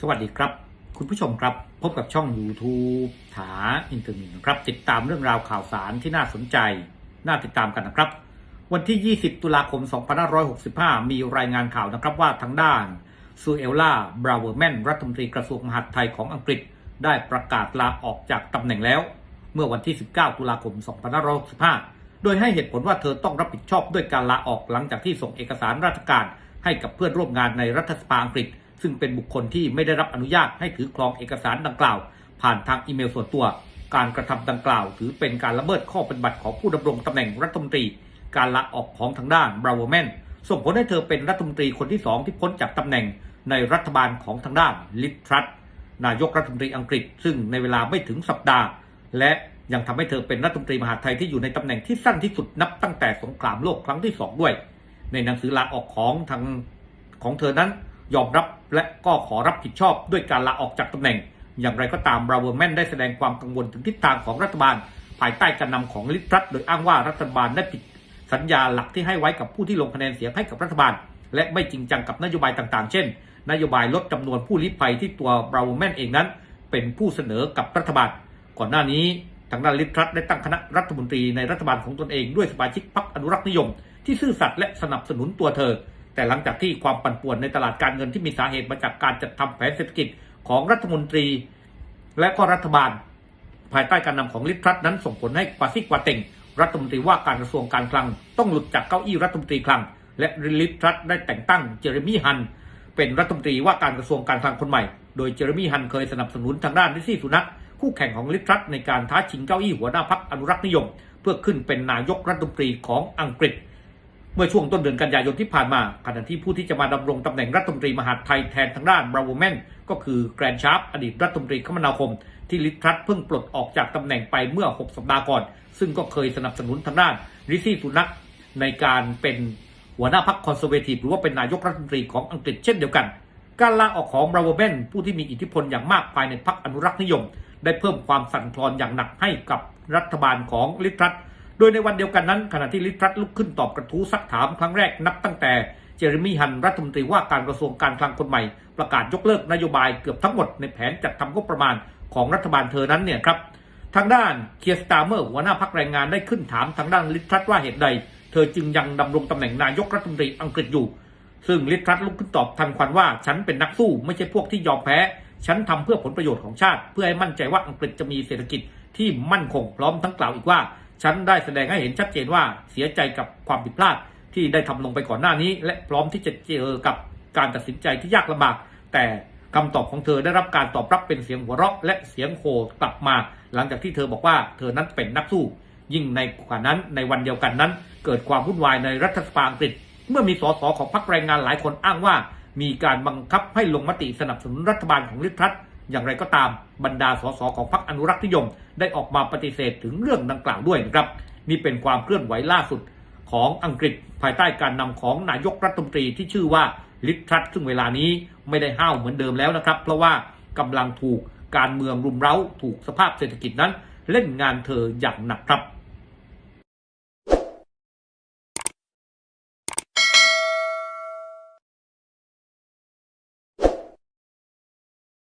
สวัสดีครับ คุณผู้ชมครับ พบกับช่อง YouTube ถาอินเทอร์เน็ตนะครับ ติดตามเรื่องราวข่าวสารที่น่าสนใจ น่าติดตามกันนะครับ วันที่ 20 ตุลาคม 2565 มีรายงานข่าวนะครับว่าทางด้านซูเอลล่าบราเวอร์แมนรัฐมนตรีกระทรวงมหาดไทยของอังกฤษ ได้ประกาศลาออกจากตำแหน่งแล้ว เมื่อวันที่ 19 ตุลาคม 2565 โดยให้เหตุผลว่าเธอต้องรับผิดชอบด้วยการลาออกหลังจากที่ส่งเอกสารราชการให้กับเพื่อนร่วมงานในรัฐสภาอังกฤษ ซึ่งเป็นบุคคลที่ไม่ได้รับอนุญาตให้ถือครองเอกสารดังกล่าว ผ่านทางอีเมลส่วนตัว การกระทำดังกล่าว ถือเป็นการละเมิดข้อปฏิบัติของผู้ดำรงตำแหน่งรัฐมนตรี การลาออกของทางด้านบราโวแมนส่งผลให้เธอเป็นรัฐมนตรีคนที่สองที่พ้นจากตำแหน่งในรัฐบาลของทางด้านลิทรัตนายกรัฐมนตรีอังกฤษ ซึ่งในเวลาไม่ถึงสัปดาห์ และยังทำให้เธอเป็นรัฐมนตรีมหาไทยที่อยู่ในตำแหน่งที่สั้นที่สุดนับตั้งแต่สงครามโลกครั้งที่สองด้วย ในหนังสือลาออกของทางของเธอนั้น ยอมรับและก็ขอรับผิดชอบด้วยการลาออกจากตำแหน่ง อย่างไรก็ตามบราเวอร์แมนได้แสดงความกังวลถึงทิศทางของรัฐบาล ภายใต้การนำของลิทรัตโดยอ้างว่ารัฐบาลได้ผิดสัญญาหลักที่ให้ไว้กับผู้ที่ลงคะแนนเสียงให้กับรัฐบาล และไม่จริงจังกับนโยบายต่างๆ เช่น นโยบายลดจำนวนผู้ลี้ภัยที่ตัวบราเวอร์แมนเองนั้น เป็นผู้เสนอกับรัฐบาล ก่อนหน้านี้ทางด้านลิทรัตได้ตั้งคณะรัฐมนตรีในรัฐบาลของตนเองด้วยสมาชิกพรรคอนุรักษ์นิยม ที่ซื่อสัตย์และสนับสนุนตัวเธอ แต่หลังจากที่ความปั่นป่วนในตลาดการเงินที่มีสาเหตุมาจากการจัดทำแผนเศรษฐกิจของรัฐมนตรี และก็รัฐบาล ภายใต้การนำของลิทรัตนั้นส่งผลให้ปาซิกวาเต็งรัฐมนตรีว่าการกระทรวงการคลัง ต้องหลุดจากเก้าอี้รัฐมนตรีคลัง และลิทรัตได้แต่งตั้งเจอร์มี่ฮัน เป็นรัฐมนตรีว่าการกระทรวงการคลังคนใหม่ โดยเจอร์มี่ฮันเคยสนับสนุนทางด้านลิซี่สุนักคู่แข่งของลิทรัตในการท้าชิงเก้าอี้หัวหน้าพรรคอนุรักษ์นิยม เพื่อขึ้นเป็นนายกรัฐมนตรีของอังกฤษ เมื่อช่วงต้นเดือนกันยายนที่ผ่านมาขณะที่ผู้ที่จะมาดำรงตำแหน่งรัฐมนตรีมหาดไทยแทนทางด้านบราโวแมนก็คือแกรนชาร์ปอดีตรัฐมนตรีคมนาคม ที่ลิทรัตเพิ่งปลดออกจากตำแหน่งไปเมื่อ 6 สัปดาห์ก่อน ซึ่งก็เคยสนับสนุนทางด้านริซี่สุนักในการเป็นหัวหน้าพรรคคอนเซอร์เวทีฟหรือว่าเป็นนายกรัฐมนตรีของอังกฤษเช่นเดียวกันการลาออกของบราโวแมนผู้ที่มีอิทธิพลอย่างมากภายในพรรคอนุรักษ์นิยม ได้เพิ่มความสั่นคลอนอย่างหนักให้กับรัฐบาลของลิทรัต โดยในวันเดียวกันนั้น ขณะที่ลิทรัตลุกขึ้นตอบกระทู้ซักถามครั้งแรกนับตั้งแต่เจอร์มี่ฮันรัฐมนตรีว่าการกระทรวงการคลังคนใหม่ ประกาศยกเลิกนโยบายเกือบทั้งหมดในแผนจัดทำงบประมาณของรัฐบาลเธอนั้นเนี่ยครับทางด้านเคียสตาเมอร์หัวหน้าพักแรงงานได้ขึ้นถามทางด้านลิทรัตว่าเหตุใด เธอจึงยังดำรงตำแหน่งนายกรัฐมนตรีอังกฤษอยู่ ซึ่งลิทรัตลุกขึ้นตอบทันควันว่าฉันเป็นนักสู้ไม่ใช่พวกที่ยอมแพ้ ฉันทำเพื่อผลประโยชน์ของชาติ เพื่อให้มั่นใจว่าอังกฤษจะมีเศรษฐกิจที่มั่นคงพร้อมทั้งกล่าวอีกว่า ฉันได้แสดงให้เห็นชัดเจนว่าเสียใจกับความผิดพลาดที่ได้ทำลงไปก่อนหน้านี้ และพร้อมที่จะเจอกับการตัดสินใจที่ยากลำบาก แต่คำตอบของเธอได้รับการตอบรับเป็นเสียงหัวเราะ และเสียงโห่กลับมา หลังจากที่เธอบอกว่าเธอนั้นเป็นนักสู้ ยิ่งในกว่านั้นในวันเดียวกันนั้น เกิดความวุ่นวายในรัฐสภาอังกฤษ เมื่อมีสสของพรรคแรงงานหลายคนอ้างว่า มีการบังคับให้ลงมติสนับสนุนรัฐบาลของลิทรัต อย่างไรก็ตามบรรดาสสของพรรคอนุรักษ์นิยม ได้ออกมาปฏิเสธถึงเรื่องดังกล่าวด้วยนะครับ นี่เป็นความเคลื่อนไหวล่าสุดของอังกฤษภายใต้การนำของนายกรัฐมนตรีที่ชื่อว่าลิทรัตซึ่งเวลานี้ไม่ได้ห้าวเหมือนเดิมแล้วนะครับ เพราะว่ากำลังถูกการเมืองรุมเร้า ถูกสภาพเศรษฐกิจนั้น เล่นงานเธออย่างหนักครับ